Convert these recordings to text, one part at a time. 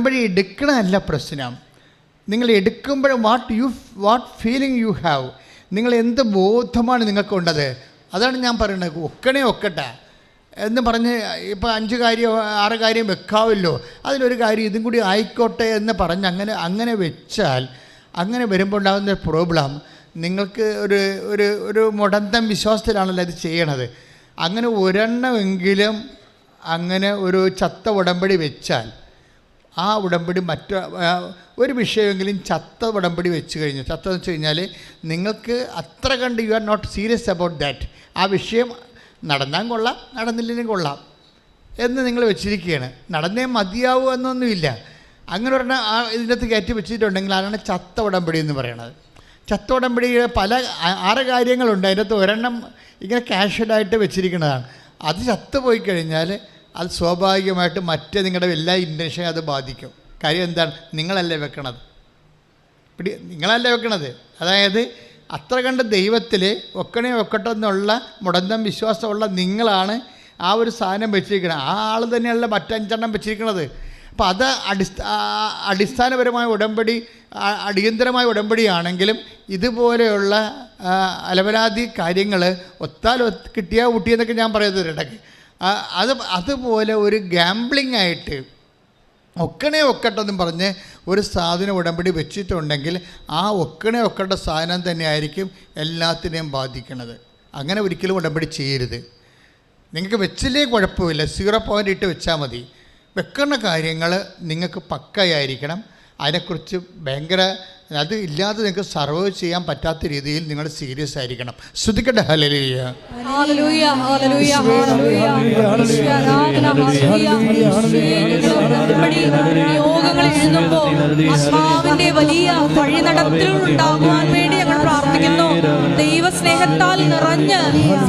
ഉടമ്പടി എടുക്കണമല്ല പ്രശ്നം. നിങ്ങൾ എടുക്കുമ്പോൾ what you what feeling you have നിങ്ങൾ എന്ത് ബോധമാണ് നിങ്ങൾക്കുണ്ടത് അതാണ് ഞാൻ പറയുന്നത് ഒക്കണേ ഒക്കട്ടെ. എന്ന് പറഞ്ഞ് ഇപ്പോൾ അഞ്ച് കാര്യം ആറ് കാര്യം വെക്കാവല്ലോ. അതിലൊരു കാര്യം ഇതും കൂടി ആയിക്കോട്ടെ എന്ന് പറഞ്ഞ് അങ്ങനെ അങ്ങനെ വെച്ചാൽ അങ്ങനെ വരുമ്പോൾ ഉണ്ടാകുന്ന പ്രോബ്ലം നിങ്ങൾക്ക് ഒരു ഒരു ഒരു മുടന്തം വിശ്വാസത്തിലാണല്ലോ അത് ചെയ്യണത്. അങ്ങനെ ഒരെണ്ണമെങ്കിലും അങ്ങനെ ഒരു ചത്ത ഉടമ്പടി വെച്ചാൽ ആ ഉടമ്പടി മറ്റ ഒരു വിഷയമെങ്കിലും ചത്ത ഉടമ്പടി വെച്ച് കഴിഞ്ഞു. ചത്ത വെച്ച് കഴിഞ്ഞാൽ നിങ്ങൾക്ക് അത്ര കണ്ട് you are not serious about that ആ വിഷയം നടന്നാൽ കൊള്ളാം നടന്നില്ലെങ്കിൽ കൊള്ളാം എന്ന് നിങ്ങൾ വെച്ചിരിക്കുകയാണ്. നടന്നേ മതിയാവൂ എന്നൊന്നുമില്ല. അങ്ങനെ ഒരെണ്ണം ആ ഇതിനകത്ത് കയറ്റി വെച്ചിട്ടുണ്ടെങ്കിൽ അതാണ് ചത്ത ഉടമ്പടി എന്ന് പറയുന്നത് ചത്ത ഉടമ്പടിയുടെ പല ആറ് കാര്യങ്ങളുണ്ട്. അതിനകത്ത് ഒരെണ്ണം ഇങ്ങനെ കാഷ്വലായിട്ട് വെച്ചിരിക്കുന്നതാണ്. അത് ചത്തുപോയി കഴിഞ്ഞാൽ അത് സ്വാഭാവികമായിട്ട് മറ്റേ നിങ്ങളുടെ എല്ലാ ഇന്റൻഷനെ അത് ബാധിക്കും. കാര്യം എന്താണ്? നിങ്ങളല്ലേ വെക്കണത്. പിടി നിങ്ങളല്ലേ വെക്കണത്. അതായത് അത്ര കണ്ട് ദൈവത്തിൽ ഒക്കണേ ഒക്കട്ടെ എന്നുള്ള മുടന്തം വിശ്വാസമുള്ള നിങ്ങളാണ് ആ ഒരു സാധനം വെച്ചിരിക്കുന്നത് ആ ആൾ തന്നെയല്ല മറ്റഞ്ചെണ്ണം വെച്ചിരിക്കുന്നത് അപ്പോൾ അത് അടിസ്ഥാ അടിസ്ഥാനപരമായ ഉടമ്പടി അടിയന്തരമായ ഉടമ്പടിയാണെങ്കിലും ഇതുപോലെയുള്ള അലവരാതി കാര്യങ്ങൾ ഒത്താൽ കിട്ടിയാൽ ഊട്ടിയെന്നൊക്കെ ഞാൻ പറയുന്നത് ഇടയ്ക്ക്. അത് അതുപോലെ ഒരു ഗാംബ്ലിംഗ് ആയിട്ട് ഒക്കണേ ഒക്കട്ടെന്നും പറഞ്ഞ് ഒരു സാധനം ഉടമ്പടി വെച്ചിട്ടുണ്ടെങ്കിൽ ആ ഒക്കണേ ഒക്കട്ട സാധനം തന്നെയായിരിക്കും എല്ലാത്തിനെയും ബാധിക്കുന്നത് അങ്ങനെ ഒരിക്കലും ഉടമ്പടി ചെയ്യരുത്. നിങ്ങൾക്ക് വെച്ചില്ലേ കുഴപ്പമില്ല. സീറോ പോയിന്റ് ഇട്ട് വെച്ചാൽ മതി. വെക്കുന്ന കാര്യങ്ങൾ നിങ്ങൾക്ക് പക്കയായിരിക്കണം അതിനെക്കുറിച്ച് ഭയങ്കര അത് ഇല്ലാതെ നിങ്ങൾക്ക് സർവൈവ് ചെയ്യാൻ പറ്റാത്ത രീതിയിൽ നിങ്ങൾ സീരിയസ് ആയിരിക്കണം. ശ്രദ്ധിക്കട്ടെ ഹലലിയ ഹല്ലേലൂയ, ഹല്ലേലൂയ, ഹല്ലേലൂയ. ഈശോയെ ആരാധന, ഹല്ലേലൂയ. ഉടമ്പടി യോഗങ്ങൾ എഴുതുമ്പോൾ ആത്മാവിന്റെ വലിയ വഴി നടത്തലുകൾ വേണ്ടി ദൈവസ്നേഹത്താൽ നിറഞ്ഞ്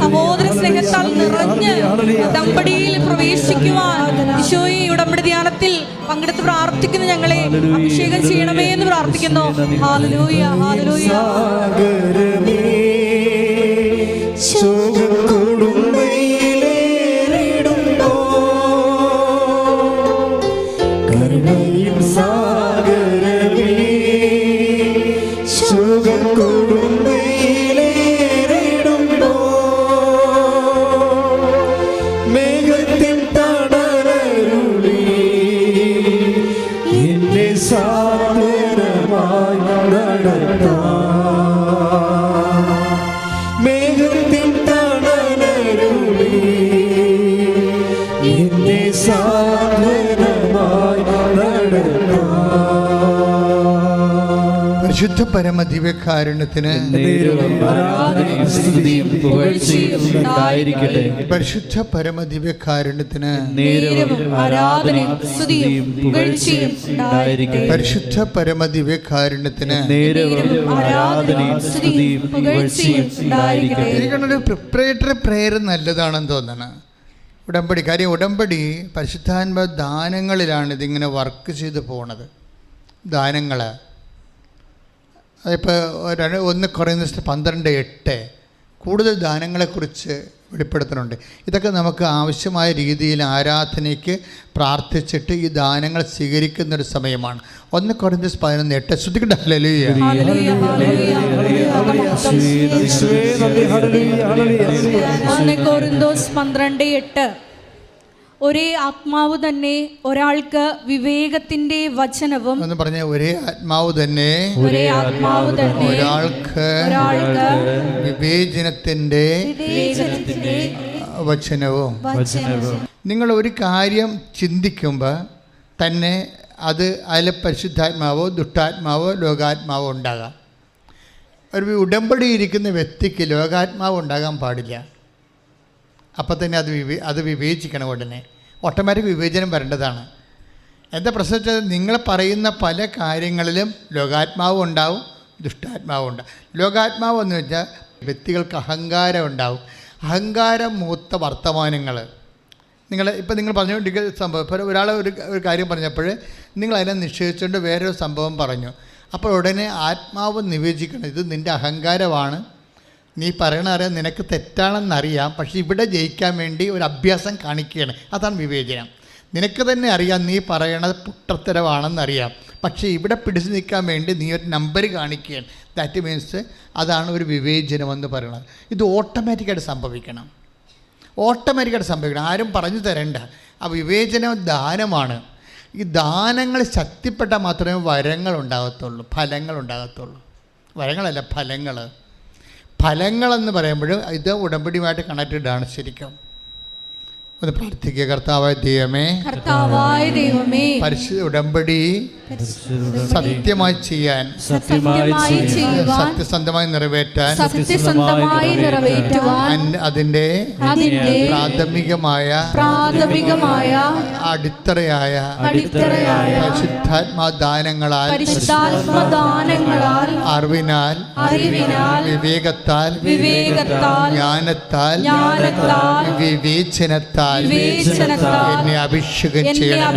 സഹോദര സ്നേഹത്താൽ നിറഞ്ഞ് ഉടമ്പടിയിൽ പ്രവേശിക്കുവാൻ ഈശോയെ ഉടമ്പടി ധ്യാനത്തിൽ പങ്കെടുത്ത് പ്രാർത്ഥിക്കുന്ന ഞങ്ങളെ. അഭിഷേകം ചെയ്യണമേ എന്ന് പ്രാർത്ഥിക്കുന്നു. ഹാലലൂയ ഹാലലൂയ പരിശുദ്ധ പരമ ദിവ്യകാരുണ്യത്തിന് ആരാധനയും സ്തുതിയും ഉണ്ടായിരിക്കട്ടെ പരിശുദ്ധ പരമ ദിവ്യകാരുണ്യത്തിന് ആരാധനയും സ്തുതിയും ഉണ്ടായിരിക്കട്ടെ പരിശുദ്ധ പരമ ദിവ്യകാരുണ്യത്തിന് എനിക്കൊരു പ്രിപ്പറേറ്ററി പ്രേയർ നല്ലതാണെന്ന് തോന്നണം. ഉടമ്പടി കാര്യം ഉടമ്പടി പരിശുദ്ധാത്മ ദാനങ്ങളിലാണ് ഇതിങ്ങനെ വർക്ക് ചെയ്ത് പോണത്. ദാനങ്ങൾ അതിപ്പോൾ രണ്ട് ഒന്ന് കുറയുന്ന പന്ത്രണ്ട് എട്ട്. കൂടുതൽ ദാനങ്ങളെക്കുറിച്ച് വെളിപ്പെടുത്തുന്നുണ്ട്. ഇതൊക്കെ നമുക്ക് ആവശ്യമായ രീതിയിൽ ആരാധനയ്ക്ക് പ്രാർത്ഥിച്ചിട്ട് ഈ ദാനങ്ങൾ സ്വീകരിക്കുന്ന ഒരു സമയമാണ്. ഒന്ന് കുറഞ്ഞ പതിനൊന്ന് എട്ട്. ശ്രദ്ധിക്കട്ടെ ഹല്ലേലൂയ. ഹല്ലേലൂയ, ഹല്ലേലൂയ, യേശുവേ നന്ദി ഹല്ലേലൂയ ഹല്ലേലൂയ ഒന്ന് കോറിന്തോസ് പന്ത്രണ്ട് എട്ട്. ഒരേ ആത്മാവ് തന്നെ ഒരാൾക്ക് വിവേകത്തിന്റെ വചനവും എന്ന് പറഞ്ഞ ഒരേ ആത്മാവ് തന്നെ ഒരേ ആത്മാവ് തന്നെ ഒരാൾക്ക് ഒരാൾക്ക് വിവേചനത്തിന്റെ വചനവും. നിങ്ങൾ ഒരു കാര്യം ചിന്തിക്കുമ്പോൾ തന്നെ അത് അതിൽ പരിശുദ്ധാത്മാവോ ദുഷ്ടാത്മാവോ ലോകാത്മാവോ ഉണ്ടാകാം. ഒരു ഉടമ്പടി ഇരിക്കുന്ന വ്യക്തിക്ക് ലോകാത്മാവ് ഉണ്ടാകാൻ പാടില്ല. അപ്പം തന്നെ അത് വിവേ അത് വിവേചിക്കണം ഉടനെ. ഓട്ടോമാറ്റിക് വിവേചനം വരേണ്ടതാണ്. എന്താ പ്രശ്നം വെച്ചാൽ നിങ്ങൾ പറയുന്ന പല കാര്യങ്ങളിലും ലോകാത്മാവും ഉണ്ടാവും ദുഷ്ടാത്മാവും ഉണ്ടാവും. ലോകാത്മാവ് എന്ന് വെച്ചാൽ വ്യക്തികൾക്ക് അഹങ്കാരം ഉണ്ടാവും. അഹങ്കാരം മൂത്ത വർത്തമാനങ്ങൾ. നിങ്ങൾ ഇപ്പം നിങ്ങൾ പറഞ്ഞുകൊണ്ടിരിക്കുന്ന സംഭവം ഇപ്പോൾ ഒരാൾ ഒരു ഒരു കാര്യം പറഞ്ഞപ്പോൾ നിങ്ങൾ അതിനെ നിഷേധിച്ചുകൊണ്ട് വേറൊരു സംഭവം പറഞ്ഞു. അപ്പോൾ ഉടനെ ആത്മാവ് നിവേചിക്കണം. ഇത് നിന്റെ അഹങ്കാരമാണ്. നീ പറയണ അറിയാൻ നിനക്ക് തെറ്റാണെന്നറിയാം പക്ഷെ ഇവിടെ ജയിക്കാൻ വേണ്ടി ഒരു അഭ്യാസം കാണിക്കുകയാണ്. അതാണ് വിവേചനം. നിനക്ക് തന്നെ അറിയാം നീ പറയണത് പുട്ടത്തരവാണെന്നറിയാം പക്ഷേ ഇവിടെ പിടിച്ചു നിൽക്കാൻ വേണ്ടി നീ ഒരു നമ്പർ കാണിക്കുകയാണ്. ദാറ്റ് മീൻസ് അതാണ് ഒരു വിവേചനമെന്ന് പറയുന്നത്. ഇത് ഓട്ടോമാറ്റിക്കായിട്ട് സംഭവിക്കണം. ഓട്ടോമാറ്റിക്കായിട്ട് സംഭവിക്കണം. ആരും പറഞ്ഞു തരണ്ട. ആ വിവേചനം ദാനമാണ്. ഈ ദാനങ്ങൾ ശക്തിപ്പെട്ടാൽ മാത്രമേ വരങ്ങൾ ഉണ്ടാകത്തുള്ളൂ ഫലങ്ങൾ ഉണ്ടാകത്തുള്ളൂ. വരങ്ങളല്ല ഫലങ്ങൾ. ഫലങ്ങളെന്ന് പറയുമ്പോൾ ഇത് ഉടമ്പടിയുമായിട്ട് കണക്റ്റഡ് ആണ് ശരിക്കും. ഒന്ന് പ്രാർത്ഥിക്കുക. കർത്താവായ ദൈവമേ കർത്താവായ ദൈവമേ പരിശുദ്ധ ഉടമ്പടി സത്യമായി ചെയ്യാൻ സത്യമായി സത്യസന്ധമായി നിറവേറ്റാൻ സത്യസന്ധമായി നിറവേറ്റുവാൻ അതിന്റെ പ്രാഥമികമായ പ്രാഥമികമായ അടിത്തറയായ അടിത്തറയായ പരിശുദ്ധാത്മാദാനങ്ങളാൽ പരിശുദ്ധാത്മദാനങ്ങളാൽ അറിവിനാൽ അറിവിനാൽ വിവേകത്താൽ വിവേകത്താൽ ജ്ഞാനത്താൽ ജ്ഞാനത്താൽ വിവേചനത്താൽ വിവേചനത്താൽ എന്നെ അഭിഷേകം ചെയ്യണം.